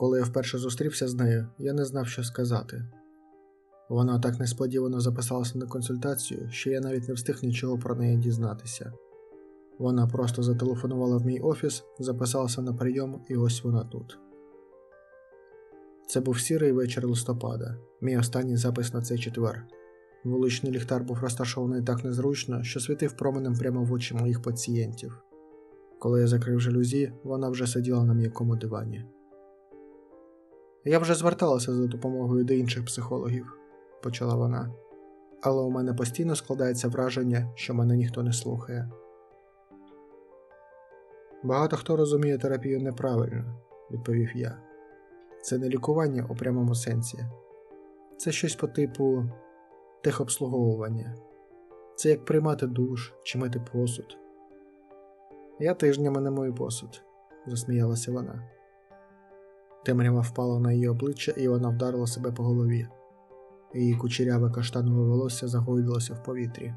Коли я вперше зустрівся з нею, я не знав, що сказати. Вона так несподівано записалася на консультацію, що я навіть не встиг нічого про неї дізнатися. Вона просто зателефонувала в мій офіс, записалася на прийом, і ось вона тут. Це був сірий вечір листопада, мій останній запис на цей четвер. Вуличний ліхтар був розташований так незручно, що світив променем прямо в очі моїх пацієнтів. Коли я закрив жалюзі, вона вже сиділа на м'якому дивані. Я вже зверталася за допомогою до інших психологів, почала вона, але у мене постійно складається враження, що мене ніхто не слухає. Багато хто розуміє терапію неправильно, відповів я. Це не лікування у прямому сенсі, це щось по типу техобслуговування. Це як приймати душ чи мити посуд. Я тижнями не мою посуд, засміялася вона. Темрява впала на її обличчя, і вона вдарила себе по голові. Її кучеряве каштанове волосся загойдилося в повітрі.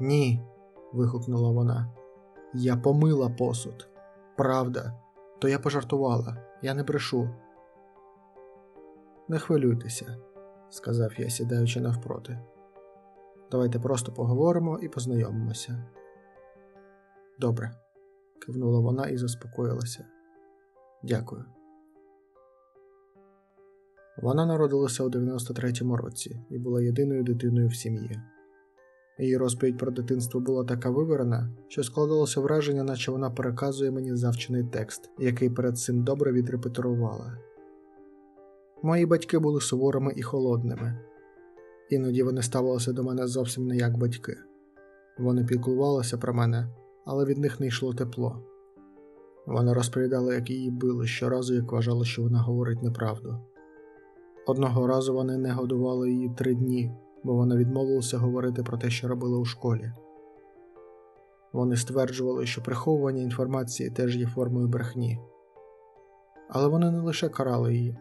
Ні. вигукнула вона. Я помила посуд. Правда, то я пожартувала, я не брешу. Не хвилюйтеся, сказав я, сідаючи навпроти. Давайте просто поговоримо і познайомимося. Добре, кивнула вона і заспокоїлася. Дякую. Вона народилася у 93-му році і була єдиною дитиною в сім'ї. Її розповідь про дитинство була така виверена, що складалося враження, наче вона переказує мені завчений текст, який перед цим добре відрепетирувала. Мої батьки були суворими і холодними, іноді вони ставилися до мене зовсім не як батьки. Вони піклувалися про мене, але від них не йшло тепло. Вони розповідали, як її били щоразу, як вважали, що вона говорить неправду. Одного разу вони не годували її три дні, бо вона відмовилася говорити про те, що робила у школі. Вони стверджували, що приховування інформації теж є формою брехні. Але вони не лише карали її,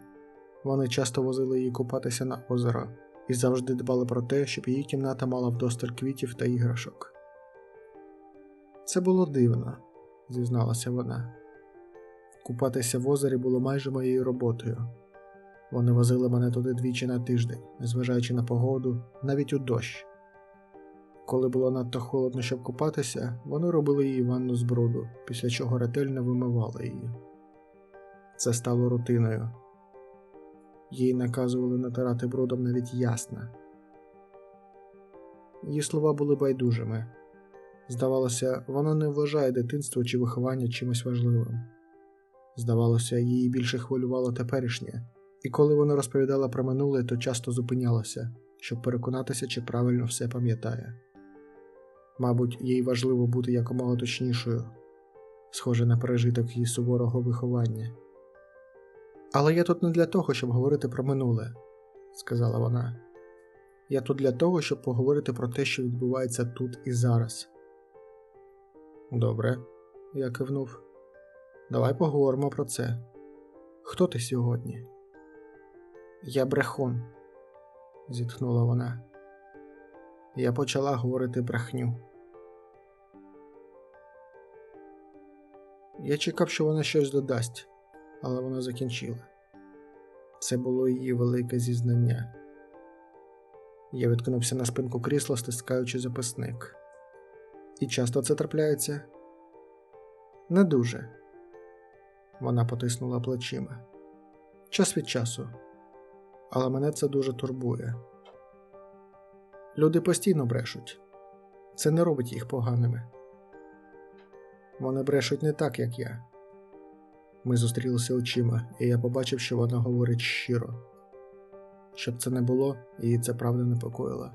вони часто возили її купатися на озеро і завжди дбали про те, щоб її кімната мала вдосталь квітів та іграшок. Це було дивно, зізналася вона. Купатися в озері було майже моєю роботою. Вони возили мене туди двічі на тиждень, незважаючи на погоду, навіть у дощ. Коли було надто холодно, щоб купатися, вони робили її ванну з бруду, після чого ретельно вимивали її. Це стало рутиною. Їй наказували натирати брудом навіть ясна. Її слова були байдужими. Здавалося, вона не вважає дитинство чи виховання чимось важливим. Здавалося, її більше хвилювало теперішнє, і коли вона розповідала про минуле, то часто зупинялася, щоб переконатися, чи правильно все пам'ятає. Мабуть, їй важливо бути якомога точнішою, схоже на пережиток її суворого виховання. Але я тут не для того, щоб говорити про минуле, сказала вона. Я тут для того, щоб поговорити про те, що відбувається тут і зараз. Добре, я кивнув. Давай поговоримо про це. Хто ти сьогодні? Я брехун, зітхнула вона. Я почала говорити брехню. Я чекав, що вона щось додасть, але вона закінчила. Це було її велике зізнання. Я відкинувся на спинку крісла, стискаючи записник. І часто це трапляється? Не дуже. Вона потиснула плечима. Час від часу, але мене це дуже турбує. Люди постійно брешуть, це не робить їх поганими. Вони брешуть не так, як я. Ми зустрілися очима, і я побачив, що вона говорить щиро. Щоб це не було, її це правда непокоїла.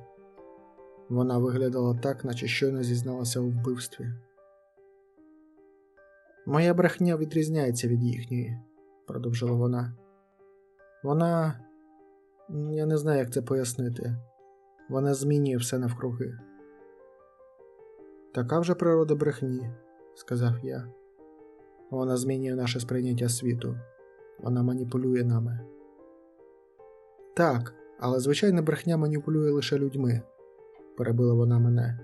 Вона виглядала так, наче щойно зізналася у вбивстві. Моя брехня відрізняється від їхньої, продовжила вона. Вона. Я не знаю, як це пояснити. Вона змінює все навкруги. Така вже природа брехні, сказав я. Вона змінює наше сприйняття світу, вона маніпулює нами. Так, але звичайна брехня маніпулює лише людьми, перебила вона мене.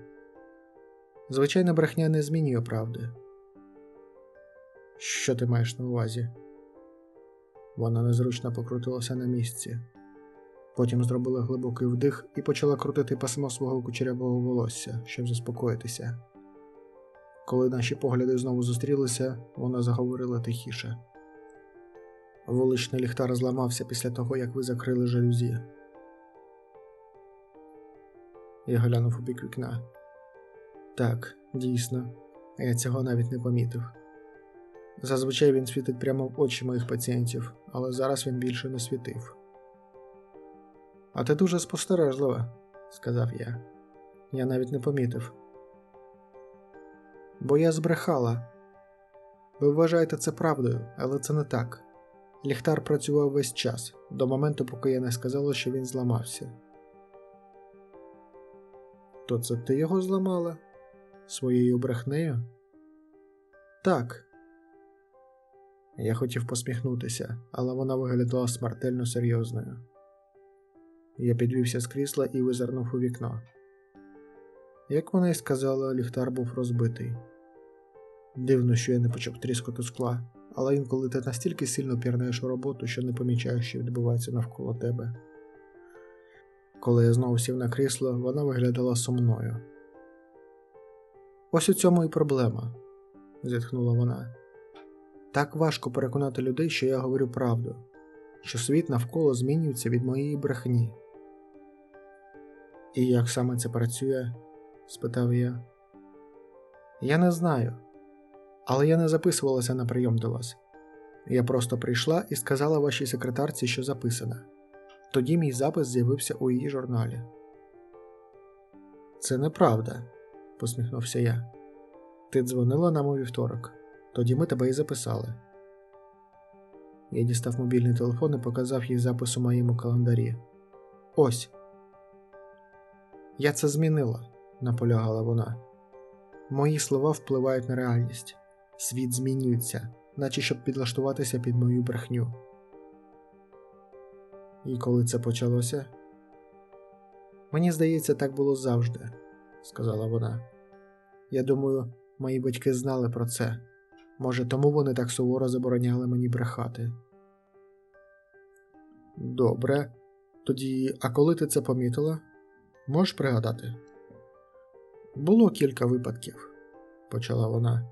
Звичайна брехня не змінює правди. Що ти маєш на увазі? Вона незручно покрутилася на місці. Потім зробила глибокий вдих і почала крутити пасмо свого кучерявого волосся, щоб заспокоїтися. Коли наші погляди знову зустрілися, вона заговорила тихіше. Вуличний ліхтар зламався після того, як ви закрили жалюзі. Я глянув у бік вікна. Так, дійсно, я цього навіть не помітив. Зазвичай він світить прямо в очі моїх пацієнтів, але зараз він більше не світив. А ти дуже спостережлива, сказав я. Я навіть не помітив. Бо я збрехала. Ви вважаєте це правдою, але це не так. Ліхтар працював весь час, до моменту, поки я не сказала, що він зламався. То це ти його зламала? Своєю брехнею? Так. Я хотів посміхнутися, але вона виглядала смертельно серйозною. Я підвівся з крісла і визирнув у вікно. Як вона й сказала, ліхтар був розбитий. Дивно, що я не почув тріскоту скла, але інколи ти настільки сильно пірнаєш у роботу, що не помічаєш, що відбувається навколо тебе. Коли я знову сів на крісло, вона виглядала сумною. Ось у цьому і проблема, зітхнула вона. Так важко переконати людей, що я говорю правду, що світ навколо змінюється від моєї брехні. І як саме це працює? спитав я. Я не знаю, але я не записувалася на прийом до вас. Я просто прийшла і сказала вашій секретарці, що записана. Тоді мій запис з'явився у її журналі. Це неправда, посміхнувся я. Ти дзвонила нам у вівторок, тоді ми тебе і записали. Я дістав мобільний телефон і показав їй запис у моєму календарі. Ось. Я це змінила, наполягала вона. Мої слова впливають на реальність. Світ змінюється, наче щоб підлаштуватися під мою брехню. І коли це почалося? Мені здається, так було завжди, сказала вона. Я думаю, мої батьки знали про це. Може, тому вони так суворо забороняли мені брехати. Добре. Тоді, а коли ти це помітила? Можеш пригадати? Було кілька випадків, почала вона.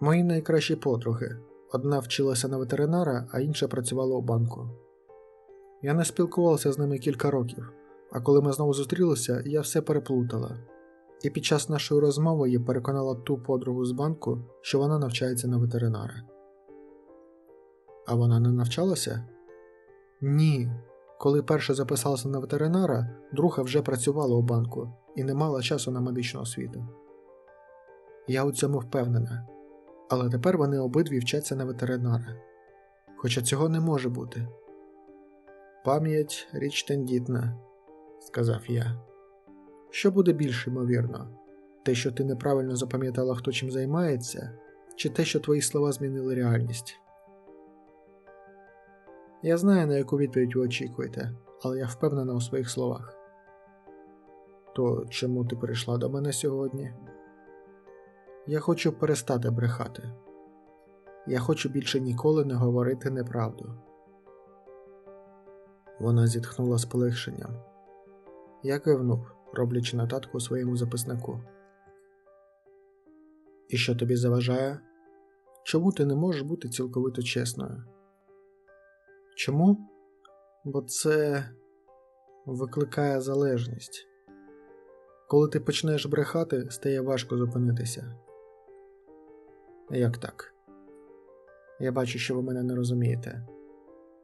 Мої найкращі подруги. Одна вчилася на ветеринара, а інша працювала у банку. Я не спілкувалася з ними кілька років, а коли ми знову зустрілися, я все переплутала. І під час нашої розмови я переконала ту подругу з банку, що вона навчається на ветеринара. А вона не навчалася? Ні. Коли перша записалася на ветеринара, друга вже працювала у банку і не мала часу на медичну освіту. Я у цьому впевнена, але тепер вони обидві вчаться на ветеринара. Хоча цього не може бути. Пам'ять річ тендітна, сказав я. Що буде більш ймовірно? Те, що ти неправильно запам'ятала, хто чим займається, чи те, що твої слова змінили реальність? Я знаю, на яку відповідь ви очікуєте, але я впевнена у своїх словах. То чому ти прийшла до мене сьогодні? Я хочу перестати брехати. Я хочу більше ніколи не говорити неправду. Вона зітхнула з полегшенням. Я кивнув, роблячи нотатку у своєму записнику. І що тобі заважає? Чому ти не можеш бути цілковито чесною? Чому? Бо це викликає залежність. Коли ти почнеш брехати, стає важко зупинитися. Як так? Я бачу, що ви мене не розумієте.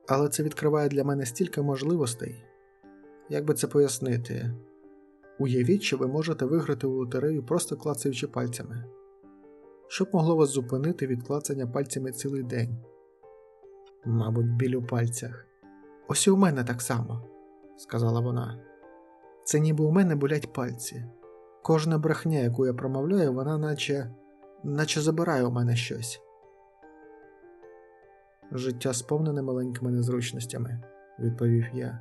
Але це відкриває для мене стільки можливостей. Як би це пояснити? Уявіть, що ви можете виграти у лотерею, просто клацаючи пальцями. Що б могло вас зупинити від клацання пальцями цілий день? Мабуть, біль у пальцях. Ось і у мене так само, сказала вона. Це ніби у мене болять пальці. Кожна брехня, яку я промовляю, вона наче наче забирає у мене щось. Життя сповнене маленькими незручностями, відповів я.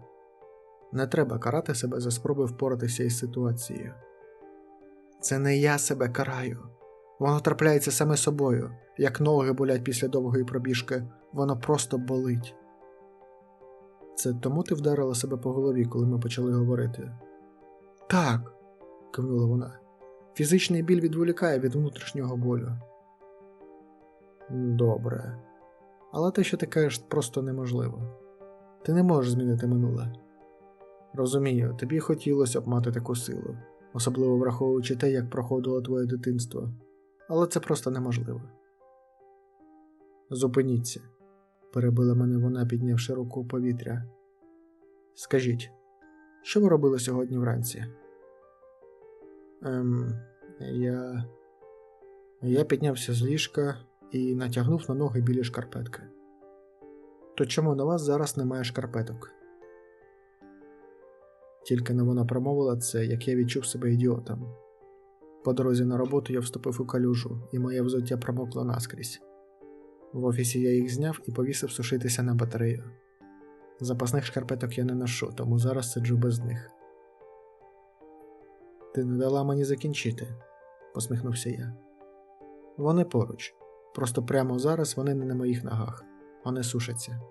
Не треба карати себе за спроби впоратися із ситуацією. Це не я себе караю. Воно трапляється саме собою, як ноги болять після довгої пробіжки, воно просто болить. Це тому ти вдарила себе по голові, коли ми почали говорити? Так, кивнула вона. Фізичний біль відволікає від внутрішнього болю. Добре. Але те, що ти кажеш, просто неможливо. Ти не можеш змінити минуле. Розумію, тобі хотілося б мати таку силу, особливо враховуючи те, як проходило твоє дитинство, але це просто неможливо. Зупиніться, перебила мене вона, піднявши руку у повітря. Скажіть, що ви робили сьогодні вранці? Ем, я. Я піднявся з ліжка і натягнув на ноги білі шкарпетки. То чому на вас зараз немає шкарпеток? Тільки не вона промовила це, як я відчув себе ідіотом. По дорозі на роботу я вступив у калюжу, і моє взуття промокло наскрізь. В офісі я їх зняв і повісив сушитися на батарею. Запасних шкарпеток я не ношу, тому зараз сиджу без них. Ти не дала мені закінчити, посміхнувся я. Вони поруч, просто прямо зараз вони не на моїх ногах, вони сушаться.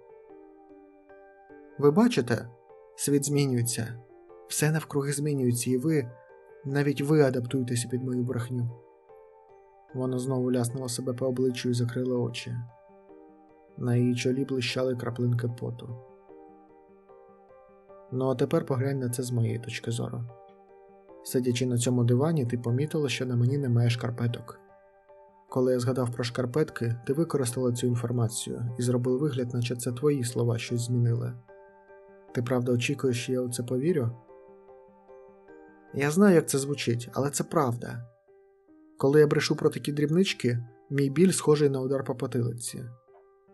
Ви бачите, світ змінюється, все навкруги змінюється, і ви, навіть ви адаптуєтеся під мою брехню. Вона знову ляснула себе по обличчю і закрила очі. На її чолі блищали краплинки поту. Ну а тепер поглянь на це з моєї точки зору. Сидячи на цьому дивані, ти помітила, що на мені немає шкарпеток. Коли я згадав про шкарпетки, ти використала цю інформацію і зробив вигляд, наче це твої слова щось змінили. Ти правда очікуєш, що я у це повірю? Я знаю, як це звучить, але це правда. Коли я брешу про такі дрібнички, мій біль схожий на удар по потилиці.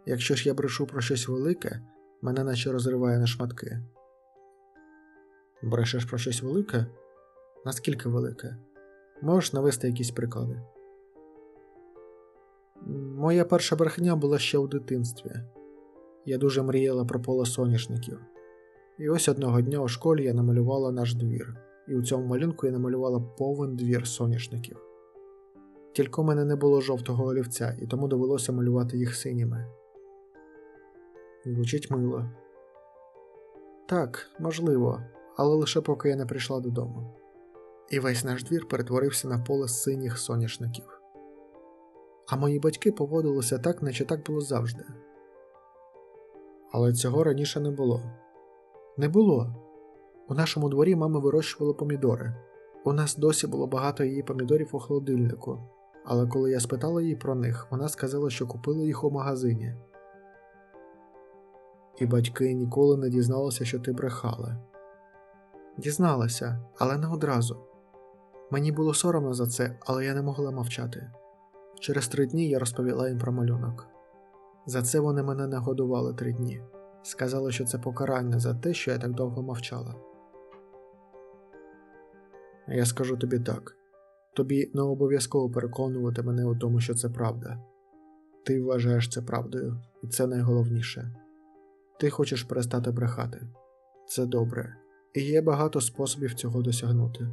Якщо ж я брешу про щось велике, мене наче розриває на шматки. Брешеш про щось велике? Наскільки велике? Можеш навести якісь приклади? Моя перша брехня була ще у дитинстві. Я дуже мріяла про поле соняшників. І ось одного дня у школі я намалювала наш двір, і у цьому малюнку я намалювала повен двір соняшників. Тільки у мене не було жовтого олівця, і тому довелося малювати їх синіми. Звучить мило. Так, можливо, але лише поки я не прийшла додому. І весь наш двір перетворився на поле синіх соняшників. А мої батьки поводилися так, наче так було завжди. Але цього раніше не було. Не було. У нашому дворі мама вирощувала помідори. У нас досі було багато її помідорів у холодильнику, але коли я спитала її про них, вона сказала, що купила їх у магазині. І батьки ніколи не дізналися, що ти брехала. Дізналася, але не одразу. Мені було соромно за це, але я не могла мовчати. Через три дні я розповіла їм про малюнок. За це вони мене не годували три дні. Сказали, що це покарання за те, що я так довго мовчала. Я скажу тобі так: тобі не обов'язково переконувати мене у тому, що це правда. Ти вважаєш це правдою, і це найголовніше. Ти хочеш перестати брехати. Це добре, і є багато способів цього досягнути.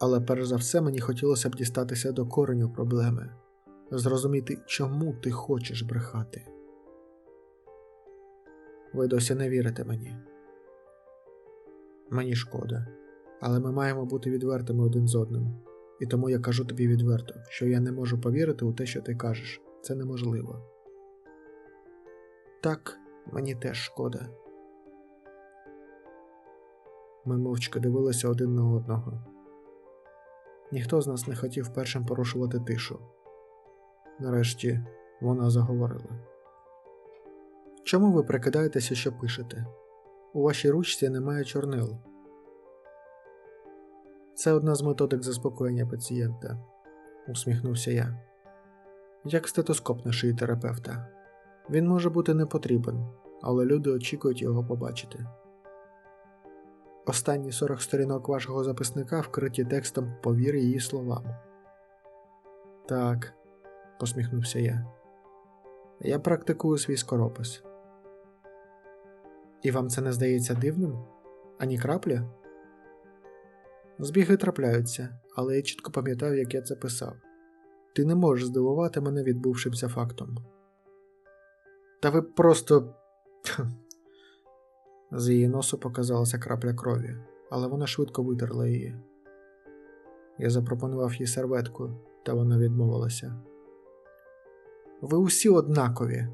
Але перш за все мені хотілося б дістатися до кореню проблеми, зрозуміти, чому ти хочеш брехати. Ви досі не вірите мені. Мені шкода, але ми маємо бути відвертими один з одним, і тому я кажу тобі відверто, що я не можу повірити у те, що ти кажеш. Це неможливо. Так, мені теж шкода. Ми мовчки дивилися один на одного. Ніхто з нас не хотів першим порушувати тишу. Нарешті вона заговорила. Чому ви прикидаєтеся, що пишете? У вашій ручці немає чорнил. Це одна з методик заспокоєння пацієнта, усміхнувся я. Як стетоскоп на шиї терапевта. Він може бути не потрібен, але люди очікують його побачити. Останні 40 сторінок вашого записника вкриті текстом повір її словам. Так, посміхнувся я. Я практикую свій скоропис. І вам це не здається дивним? Ані краплі? Збіги трапляються, але я чітко пам'ятаю, як я це писав. Ти не можеш здивувати мене відбувшимся фактом. Та ви просто. З її носу показалася крапля крові, але вона швидко витерла її. Я запропонував їй серветку, та вона відмовилася. Ви усі однакові,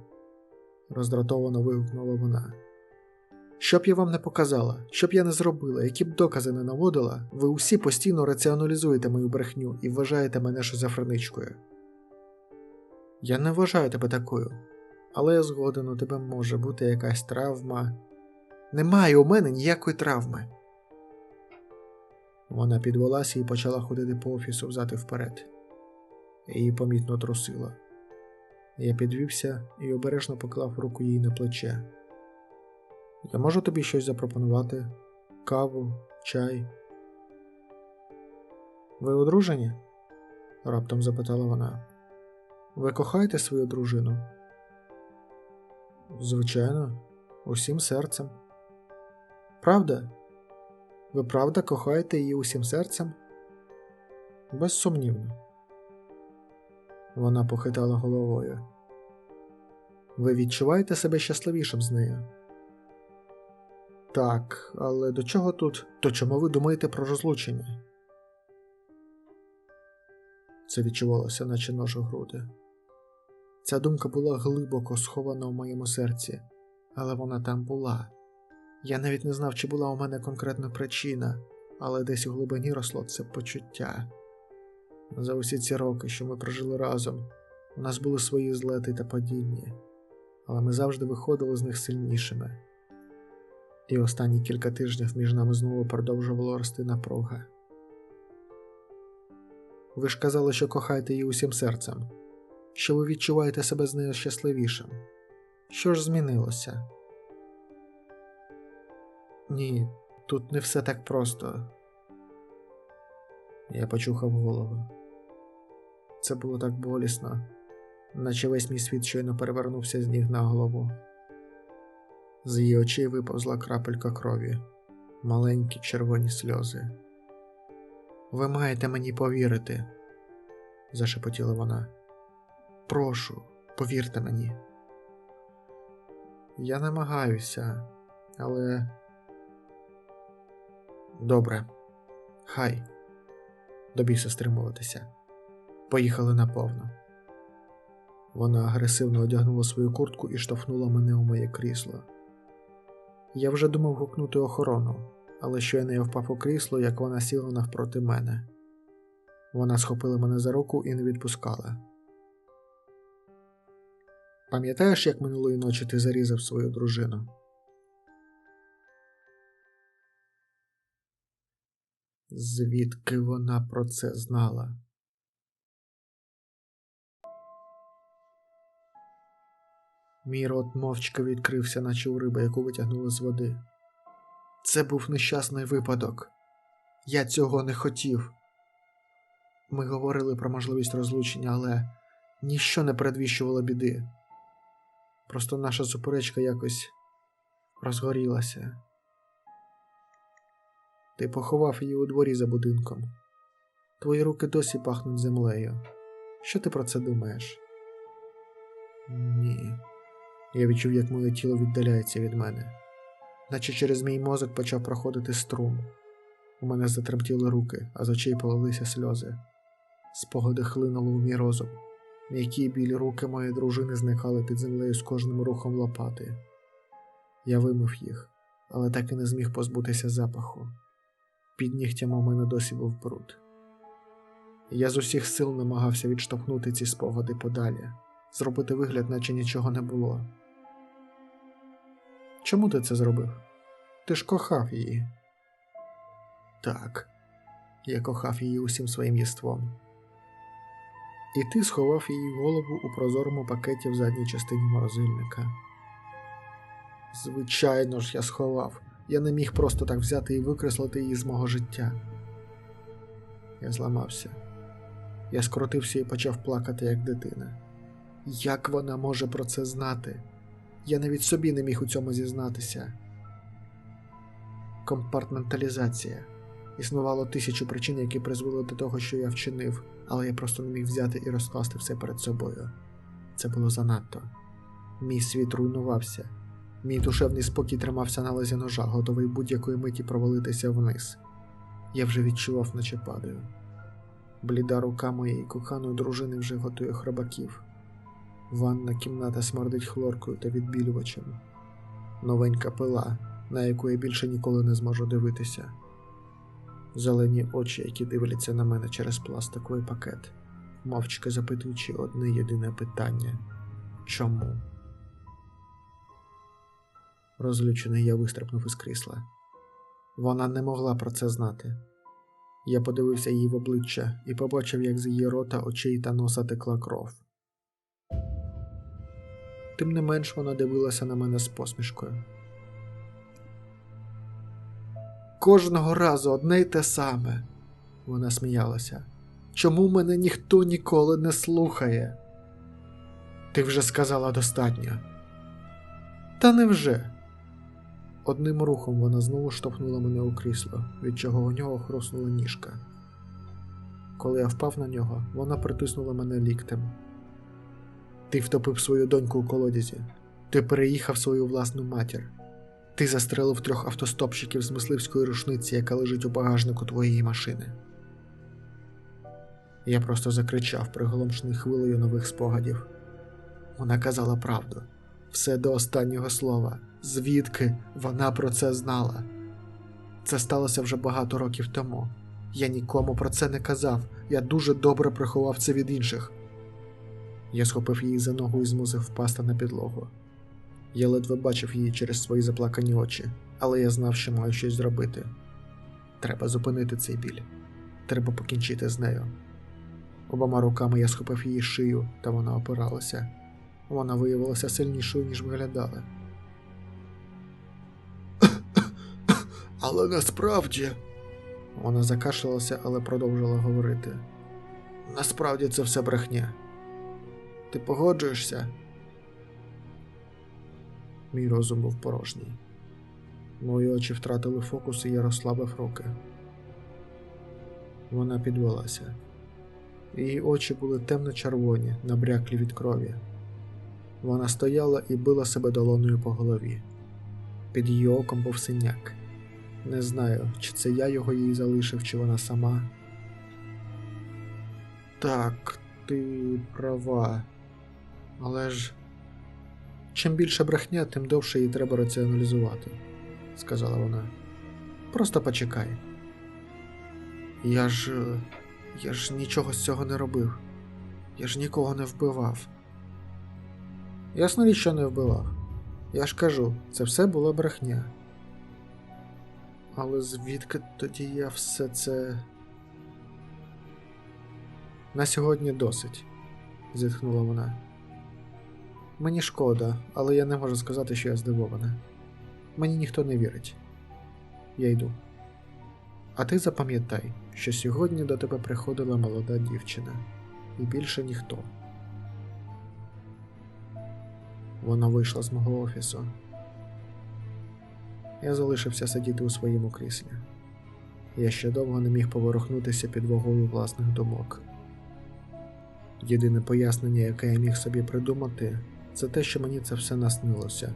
роздратовано вигукнула вона. Що б я вам не показала, що б я не зробила, які б докази не наводила, ви усі постійно раціоналізуєте мою брехню і вважаєте мене шизофреничкою. Я не вважаю тебе такою, але я згоден, у тебе може бути якась травма. Немає у мене ніякої травми. Вона підвелася і почала ходити по офісу взад вперед. Її помітно трусила. Я підвівся і обережно поклав руку їй на плече. Я можу тобі щось запропонувати? Каву, чай. Ви одружені? раптом запитала вона. Ви кохаєте свою дружину? Звичайно, усім серцем. Правда? Ви правда кохаєте її усім серцем? Безсумнівно. Вона похитала головою. Ви відчуваєте себе щасливішим з нею? Так, але до чого тут? То чому ви думаєте про розлучення? Це відчувалося, наче нож у груди. Ця думка була глибоко схована в моєму серці, але вона там була. Я навіть не знав, чи була у мене конкретна причина, але десь у глибині росло це почуття. За усі ці роки, що ми прожили разом, у нас були свої злети та падіння, але ми завжди виходили з них сильнішими. І останні кілька тижнів між нами знову продовжувало рости напруга. Ви ж казали, що кохаєте її усім серцем, що ви відчуваєте себе з нею щасливішим. Що ж змінилося? Ні, тут не все так просто. Я почухав голову. Це було так болісно, наче весь мій світ щойно перевернувся з ніг на голову. З її очей виповзла крапелька крові, маленькі червоні сльози. Ви маєте мені повірити, зашепотіла вона. Прошу, повірте мені. Я намагаюся, але. Добре, хай добігся стримуватися. Поїхали наповно. Вона агресивно одягнула свою куртку і штовхнула мене у моє крісло. Я вже думав гукнути охорону, але щойно я впав у крісло, як вона сіла навпроти мене. Вона схопила мене за руку і не відпускала. Пам'ятаєш, як минулої ночі ти зарізав свою дружину? Звідки вона про це знала? Мій рот мовчки відкрився, наче у риби, яку витягнули з води. Це був нещасний випадок. Я цього не хотів. Ми говорили про можливість розлучення, але ніщо не передвіщувало біди. Просто наша суперечка якось розгорілася. Ти поховав її у дворі за будинком. Твої руки досі пахнуть землею. Що ти про це думаєш? Ні. Я відчув, як моє тіло віддаляється від мене, наче через мій мозок почав проходити струм. У мене затремтіли руки, а з очей полилися сльози. Спогади хлинули у мій розум. М'які білі руки моєї дружини зникали під землею з кожним рухом лопати. Я вимив їх, але так і не зміг позбутися запаху. Під нігтями у мене досі був бруд. Я з усіх сил намагався відштовхнути ці спогади подалі, зробити вигляд, наче нічого не було. Чому ти це зробив? Ти ж кохав її. Так, я кохав її усім своїм єством. І ти сховав її голову у прозорому пакеті в задній частині морозильника. Звичайно ж, я сховав. Я не міг просто так взяти і викреслити її з мого життя. Я зламався. Я скрутився і почав плакати, як дитина. Як вона може про це знати? Я навіть собі не міг у цьому зізнатися. Компартменталізація. Існувало тисячу причин, які призвели до того, що я вчинив, але я просто не міг взяти і розкласти все перед собою. Це було занадто. Мій світ руйнувався. Мій душевний спокій тримався на лезі ножа, готовий будь-якої миті провалитися вниз. Я вже відчував, наче падаю. Бліда рука моєї коханої дружини вже готує хробаків. Ванна кімната смердить хлоркою та відбілювачем. Новенька пила, на яку я більше ніколи не зможу дивитися. Зелені очі, які дивляться на мене через пластиковий пакет, мовчки запитуючи одне єдине питання чому? Розлючений я вистрибнув із крісла. Вона не могла про це знати. Я подивився їй в обличчя і побачив, як з її рота, очей та носа текла кров. Тим не менш вона дивилася на мене з посмішкою. Кожного разу одне й те саме. Вона сміялася. Чому мене ніхто ніколи не слухає? Ти вже сказала достатньо. Та невже? Одним рухом вона знову штовхнула мене у крісло, від чого у нього хруснула ніжка. Коли я впав на нього, вона притиснула мене ліктем. Ти втопив свою доньку у колодязі. Ти переїхав свою власну матір. Ти застрелив трьох автостопщиків з мисливської рушниці, яка лежить у багажнику твоєї машини. Я просто закричав, приголомшений хвилею нових спогадів. Вона казала правду, все до останнього слова. Звідки вона про це знала? Це сталося вже багато років тому. Я нікому про це не казав, я дуже добре приховав це від інших. Я схопив її за ногу і змусив впасти на підлогу. Я ледве бачив її через свої заплакані очі, але я знав, що маю щось зробити. Треба зупинити цей біль. Треба покінчити з нею. Обома руками я схопив її шию, та вона опиралася. Вона виявилася сильнішою, ніж виглядала. Але насправді. Вона закашлялася, але продовжила говорити. Насправді це все брехня. Ти погоджуєшся? Мій розум був порожній. Мої очі втратили фокус, і я розслабив руки. Вона підвелася. Її очі були темно-червоні, набряклі від крові. Вона стояла і била себе долоною по голові. Під її оком був синяк. Не знаю, чи це я його їй залишив, чи вона сама. Так, ти права. Але ж чим більше брехня, тим довше її треба раціоналізувати, сказала вона. Просто почекай. Я ж. е, Я ж нічого з цього не робив. Я ж нікого не вбивав. Ясно річ, що не вбивав. Я ж кажу, це все була брехня. Але звідки тоді я все це. На сьогодні досить, зітхнула вона. Мені шкода, але я не можу сказати, що я здивована. Мені ніхто не вірить. Я йду. А ти запам'ятай, що сьогодні до тебе приходила молода дівчина, і більше ніхто. Вона вийшла з мого офісу. Я залишився сидіти у своєму кріслі. Я ще довго не міг поворухнутися під вагою власних думок. Єдине пояснення, яке я міг собі придумати, це те, що мені це все наснилося,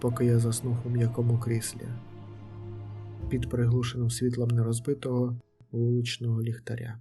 поки я заснув у м'якому кріслі під приглушеним світлом нерозбитого вуличного ліхтаря.